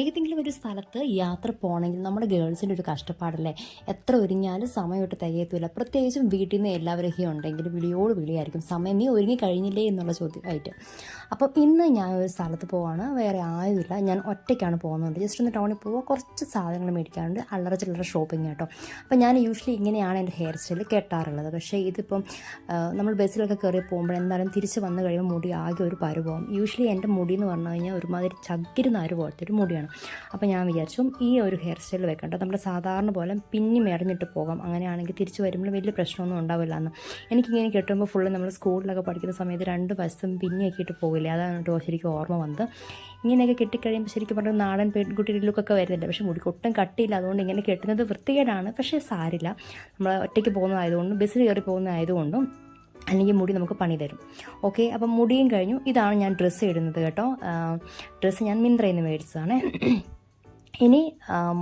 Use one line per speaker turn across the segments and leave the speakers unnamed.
ഏതെങ്കിലും ഒരു സ്ഥലത്ത് യാത്ര പോകണമെങ്കിൽ നമ്മുടെ ഗേൾസിന്റെ ഒരു കഷ്ടപ്പാടല്ലേ? എത്ര ഒരുങ്ങിയാലും സമയമായിട്ട് തികയത്തില്ല. പ്രത്യേകിച്ചും വീട്ടിൽ നിന്ന് എല്ലാവരും ഉണ്ടെങ്കിൽ വിളിയോട് വിളിയായിരിക്കും. സമയം നീ ഒരുങ്ങി കഴിഞ്ഞില്ലേ എന്നുള്ള ചോദ്യമായിട്ട്. അപ്പം ഇന്ന് ഞാൻ ഒരു സ്ഥലത്ത് പോവാണ്. വേറെ ആരുമില്ല. ഞാൻ ഒറ്റയ്ക്കാണ് പോകുന്നത്. ജസ്റ്റ് ഒന്ന് ടൗണിൽ പോവുക. കുറച്ച് സാധനങ്ങൾ മേടിക്കാറുണ്ട് അല്ലറ ചില്ലറ ഷോപ്പിംഗ് കേട്ടോ. അപ്പം ഞാൻ യൂഷ്വലി ഇങ്ങനെയാണ് എന്റെ ഹെയർ സ്റ്റൈൽ കെട്ടാറുള്ളത്. പക്ഷേ ഇതിപ്പം നമ്മൾ ബസ്സിലൊക്കെ കയറി പോകുമ്പോൾ എന്തായാലും തിരിച്ച് വന്നു കഴിയുമ്പോൾ മുടി ആകെ ഒരു പരുവം യൂഷ്വലി എന്റെ മുടി എന്ന് പറഞ്ഞു കഴിഞ്ഞാൽ ഒരുമാതിരി ചകിരുന്ന ഒരു പോലത്തെ ഒരു മുടിയാണ്. അപ്പോൾ ഞാൻ വിചാരിച്ചു ഈ ഒരു ഹെയർ സ്റ്റൈൽ വെക്കണ്ട. നമ്മുടെ സാധാരണ പോലെ പിന്നി മേടഞ്ഞിട്ട് പോകാം. അങ്ങനെയാണെങ്കിൽ തിരിച്ച് വരുമ്പോൾ വലിയ പ്രശ്നമൊന്നും ഉണ്ടാവില്ല എന്ന്. എനിക്കിങ്ങനെ കെട്ടുമ്പോൾ ഫുള്ള് നമ്മൾ സ്കൂളിലൊക്കെ പഠിക്കുന്ന സമയത്ത് രണ്ട് വശത്തും പിന്നിയൊക്കെ ആക്കിയിട്ട് പോകില്ല? അതാണ് കേട്ടോ ശരിക്കും ഓർമ്മ വന്നത്. ഇങ്ങനെയൊക്കെ കെട്ടിക്കഴിയുമ്പോൾ ശരിക്കും പറഞ്ഞാൽ നാടൻ പെൺകുട്ടിയുടെ ലുക്കൊക്കെ വരുന്നില്ല. പക്ഷേ മുടിക്ക് ഒട്ടും കട്ടിയില്ല. അതുകൊണ്ട് ഇങ്ങനെ കെട്ടുന്നത് വൃത്തികേടാണ്. പക്ഷേ സാരില്ല. നമ്മൾ ഒറ്റയ്ക്ക് പോകുന്നതായതുകൊണ്ടും ബസ്സിൽ കയറി പോകുന്നതായതുകൊണ്ടും അല്ലെങ്കിൽ മുടി നമുക്ക് പണി തരും. ഓക്കെ അപ്പം മുടിയും കഴിഞ്ഞു. ഇതാണ് ഞാൻ ഡ്രസ്സ് ഇടുന്നത് കേട്ടോ. ഡ്രസ്സ് ഞാൻ മിന്ത്രയിൽ നിന്ന് മേടിച്ചതാണ്. ഇനി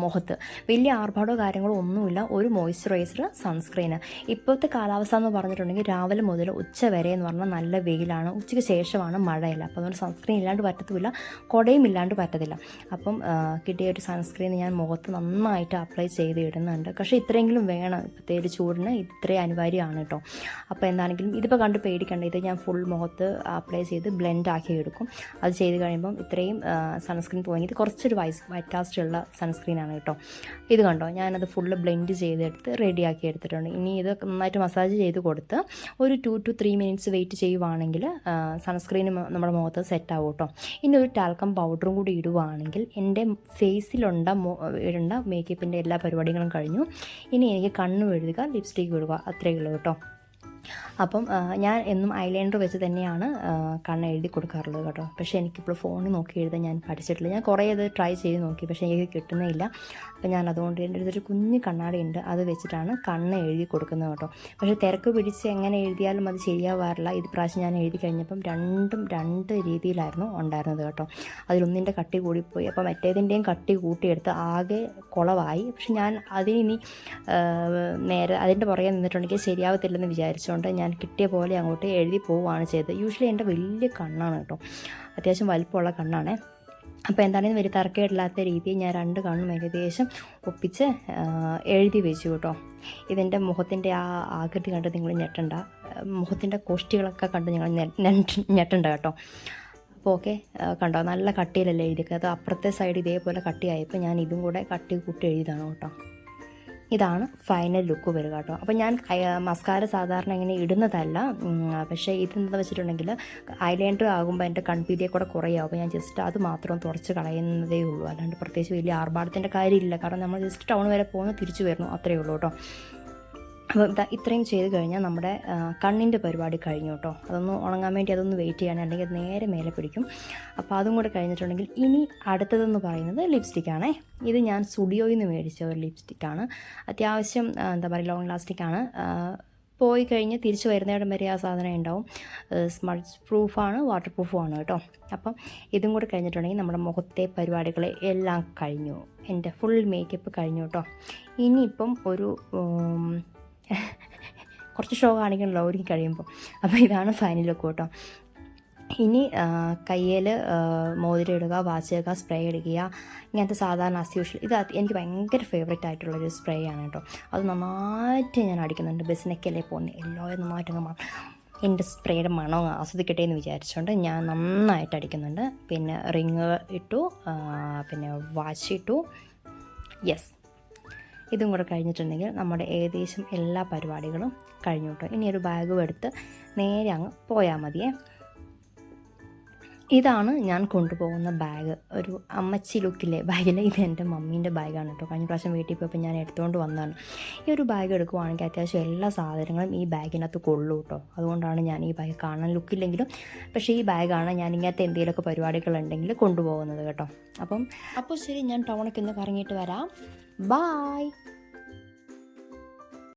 മുഖത്ത്. വലിയ ആർഭാടോ കാര്യങ്ങളോ ഒന്നുമില്ല. ഒരു മോയ്സ്ചറൈസർ സൺസ്ക്രീന് ഇപ്പോഴത്തെ കാലാവസ്ഥ എന്ന് പറഞ്ഞിട്ടുണ്ടെങ്കിൽ രാവിലെ മുതൽ ഉച്ച വരെ എന്ന് പറഞ്ഞാൽ നല്ല വെയിലാണ്. ഉച്ചയ്ക്ക് ശേഷമാണ് മഴയില്ല. അപ്പോൾ അതുകൊണ്ട് സൺസ്ക്രീൻ ഇല്ലാണ്ട് പറ്റത്തുമില്ല. കുടയും ഇല്ലാണ്ട് പറ്റത്തില്ല. അപ്പം കിട്ടിയ ഒരു സൺസ്ക്രീൻ ഞാൻ മുഖത്ത് നന്നായിട്ട് അപ്ലൈ ചെയ്ത് ഇടുന്നുണ്ട്. പക്ഷേ ഇത്രയെങ്കിലും വേണം. ഇപ്പോഴത്തെ ഒരു ചൂടിന് ഇത്രയും അനിവാര്യമാണ് കേട്ടോ. അപ്പോൾ എന്താണെങ്കിലും ഇതിപ്പോൾ കണ്ട് പേടിക്കണ്ട. ഇത് ഞാൻ ഫുൾ മുഖത്ത് അപ്ലൈ ചെയ്ത് ബ്ലെൻഡ് ആക്കി എടുക്കും. അത് ചെയ്ത് കഴിയുമ്പം ഇത്രയും സൺസ്ക്രീൻ ഇത് കുറച്ചൊരു വൈസ് വൈറ്റ് കാസ്റ്റ് ഉള്ള സൺസ്ക്രീനാണ് കേട്ടോ. ഇത് കണ്ടോ? ഞാനത് ഫുള്ള് ബ്ലെൻഡ് ചെയ്തെടുത്ത് റെഡിയാക്കി എടുത്തിട്ടുണ്ട്. ഇനി ഇത് നന്നായിട്ട് മസാജ് ചെയ്ത് കൊടുത്ത് ഒരു two two three minutes wait ചെയ്യുവാണെങ്കിൽ സൺസ്ക്രീൻ നമ്മുടെ മുഖത്ത് സെറ്റ് ആവും കേട്ടോ. ഇനി ഒരു ടാൽക്കം പൗഡറും കൂടി ഇടുവാണെങ്കിൽ എന്റെ ഫേസിലുണ്ട ഇടേണ്ട മേക്കപ്പിന്റെ എല്ലാ പരിപാടികളും കഴിഞ്ഞു. ഇനി എനിക്ക് കണ്ണു എഴുതുക ലിപ്സ്റ്റിക്ക് ഇടുക അത്രയേ ഉള്ളൂ കേട്ടോ. അപ്പം ഞാൻ എന്നും ഐലൈനർ വെച്ച് തന്നെയാണ് കണ്ണ് എഴുതി കൊടുക്കാറുള്ളത് കേട്ടോ. പക്ഷേ എനിക്കിപ്പോൾ ഫോണിൽ നോക്കി എഴുതാൻ ഞാൻ പഠിച്ചിട്ടില്ല. ഞാൻ കുറേ അത് ട്രൈ ചെയ്ത് നോക്കി പക്ഷേ എനിക്ക് കിട്ടുന്നില്ല അപ്പം ഞാൻ അതുകൊണ്ട് എന്റെ അടുത്തൊരു കുഞ്ഞ് കണ്ണാടി ഉണ്ട് അത് വെച്ചിട്ടാണ് കണ്ണ് എഴുതി കൊടുക്കുന്നത് കേട്ടോ. പക്ഷേ തിരക്ക് പിടിച്ച് എങ്ങനെ എഴുതിയാലും അത് ശരിയാവാറില്ല. ഇത് പ്രാവശ്യം ഞാൻ എഴുതി കഴിഞ്ഞപ്പം രണ്ടും രണ്ട് രീതിയിലായിരുന്നു ഉണ്ടായിരുന്നത് കേട്ടോ. അതിലൊന്നിന്റെ കട്ടി കൂടിപ്പോയി. അപ്പോൾ മറ്റേതിന്റെയും കട്ടി കൂട്ടിയെടുത്ത് ആകെ കുളവായി. പക്ഷെ ഞാൻ അതിനി നേരെ അതിന്റെ പുറകെ നിന്നിട്ടുണ്ടെങ്കിൽ ശരിയാവത്തില്ലെന്ന് വിചാരിച്ചുകൊണ്ട് ഞാൻ കിട്ടിയ പോലെ അങ്ങോട്ട് എഴുതി പോവുകയാണ് ചെയ്തത്. യൂഷ്വലി എന്റെ വലിയ കണ്ണാണ് കേട്ടോ. അത്യാവശ്യം വലിപ്പമുള്ള കണ്ണാണേ. അപ്പോൾ എന്താണെങ്കിലും വലിയ തർക്കമില്ലാത്ത രീതിയിൽ ഞാൻ രണ്ട് കണ്ണും ഏകദേശം ഒപ്പിച്ച് എഴുതി വെച്ചു കേട്ടോ. ഇതെന്റെ മുഖത്തിന്റെ ആ ആകൃതി കണ്ട് നിങ്ങൾ ഞെട്ടണ്ട. മുഖത്തിന്റെ കോഷ്ടികളൊക്കെ കണ്ട് ഞങ്ങൾ ഞെട്ടണ്ട കേട്ടോ. അപ്പോൾ ഓക്കെ കണ്ടോ? നല്ല കട്ടിയിലല്ലേ എഴുതിയത് അപ്പുറത്തെ സൈഡ് ഇതേപോലെ കട്ടിയായപ്പോൾ ഞാൻ ഇതും കൂടെ കട്ടി കൂട്ടി എഴുതിയതാണ് കേട്ടോ. ഇതാണ് ഫൈനൽ ലുക്ക് വരിക കേട്ടോ. അപ്പോൾ ഞാൻ മസ്കാര സാധാരണ ഇങ്ങനെ ഇടുന്നതല്ല. പക്ഷേ ഇതെന്താ വെച്ചിട്ടുണ്ടെങ്കിൽ ഐലൈനർ ആകുമ്പോൾ എന്റെ കൺപീതിയെ കൂടെ കുറയാവും. അപ്പോൾ ഞാൻ ജസ്റ്റ് അത് മാത്രം തുടച്ച് കളയുന്നതേ ഉള്ളൂ. അല്ലാണ്ട് പ്രത്യേകിച്ച് വലിയ ആർഭാടത്തിന്റെ കാര്യമില്ല. കാരണം നമ്മൾ ജസ്റ്റ് ടൗൺ വരെ പോകുന്നു തിരിച്ചു വരുന്നു. അത്രയേ ഉള്ളൂ കേട്ടോ. അപ്പോൾ ഇതാ ഇത്രയും ചെയ്ത് കഴിഞ്ഞാൽ നമ്മുടെ കണ്ണിന്റെ പരിപാടി കഴിഞ്ഞു കേട്ടോ അതൊന്ന് ഉണങ്ങാൻ വേണ്ടി അതൊന്ന് വെയിറ്റ് ചെയ്യണം അല്ലെങ്കിൽ അത് നേരെ മേലെ പിടിക്കും. അപ്പോൾ അതും കൂടെ കഴിഞ്ഞിട്ടുണ്ടെങ്കിൽ ഇനി അടുത്തതെന്ന് പറയുന്നത് ലിപ്സ്റ്റിക്കാണേ ഇത് ഞാൻ സ്റ്റുഡിയോയിൽ നിന്ന് മേടിച്ച ഒരു ലിപ്സ്റ്റിക്കാണ് അത്യാവശ്യം എന്താ പറയുക ലോങ് ലാസ്റ്റിക്കാണ് പോയി കഴിഞ്ഞ് തിരിച്ച് വരുന്നിടം വരെ ആ സാധനം ഉണ്ടാവും. സ്മൾസ് പ്രൂഫാണ് വാട്ടർ പ്രൂഫുമാണ് കേട്ടോ അപ്പം ഇതും കൂടെ കഴിഞ്ഞിട്ടുണ്ടെങ്കിൽ നമ്മുടെ മുഖത്തെ പരിപാടികളെ എല്ലാം കഴിഞ്ഞു. എന്റെ ഫുൾ മേക്കപ്പ് കഴിഞ്ഞു കേട്ടോ ഇനിയിപ്പം ഒരു കുറച്ച് ഷോ കാണിക്കണല്ലോ ഒരുക്കി കഴിയുമ്പോൾ അപ്പോൾ ഇതാണ് ഫൈനൽ ലുക്ക് കേട്ടോ. ഇനി കയ്യിൽ മോതിരം ഇടുക വാച്ച് ഇടുക സ്പ്രേ അടിക്കുക ഇങ്ങനത്തെ സാധാരണ ആസ് യൂഷ്വൽ ഇത് എനിക്ക് ഭയങ്കര ഫേവറേറ്റ് ആയിട്ടുള്ളൊരു സ്പ്രേ ആണ് കേട്ടോ. അത് നന്നായിട്ട് ഞാൻ അടിക്കുന്നുണ്ട്. ബസ്സിനൊക്കെയല്ലേ പോകുന്നത് എല്ലാവരും നന്നായിട്ട് അങ്ങ് എന്റെ സ്പ്രേയുടെ മണം ആസ്വദിക്കട്ടെ എന്ന് വിചാരിച്ചുകൊണ്ട് ഞാൻ നന്നായിട്ട് അടിക്കുന്നുണ്ട്. പിന്നെ റിങ് ഇട്ടു പിന്നെ വാച്ച് ഇട്ടു. യെസ് ഇതും കൂടെ കഴിഞ്ഞിട്ടുണ്ടെങ്കിൽ നമ്മുടെ ഏകദേശം എല്ലാ പരിപാടികളും കഴിഞ്ഞു കേട്ടോ. ഇനി ഒരു ബാഗും എടുത്ത് നേരെ അങ്ങ് പോയാൽ മതിയേ. ഇതാണ് ഞാൻ കൊണ്ടുപോകുന്ന ബാഗ്. ഒരു അമ്മച്ചി ലുക്കിലെ ബാഗിൽ ഇത് എന്റെ മമ്മീന്റെ ബാഗാണ് കേട്ടോ. കഴിഞ്ഞ പ്രാവശ്യം വീട്ടിൽ പോയപ്പോൾ ഞാൻ എടുത്തുകൊണ്ട് വന്നതാണ്. ഈ ഒരു ബാഗ് എടുക്കുവാണെങ്കിൽ അത്യാവശ്യം എല്ലാ സാധനങ്ങളും ഈ ബാഗിനകത്ത് കൊള്ളൂ കേട്ടോ. അതുകൊണ്ടാണ് ഞാൻ ഈ ബാഗ് കാണാൻ ലുക്കില്ലെങ്കിലും പക്ഷേ ഈ ബാഗാണ് ഞാൻ ഇങ്ങനത്തെ എന്തെങ്കിലുമൊക്കെ പരിപാടികളുണ്ടെങ്കിൽ കൊണ്ടുപോകുന്നത് കേട്ടോ. അപ്പം അപ്പോൾ ശരി ഞാൻ ടൗണൊക്കെ ഒന്ന് കറങ്ങിയിട്ട് വരാം. ബായ്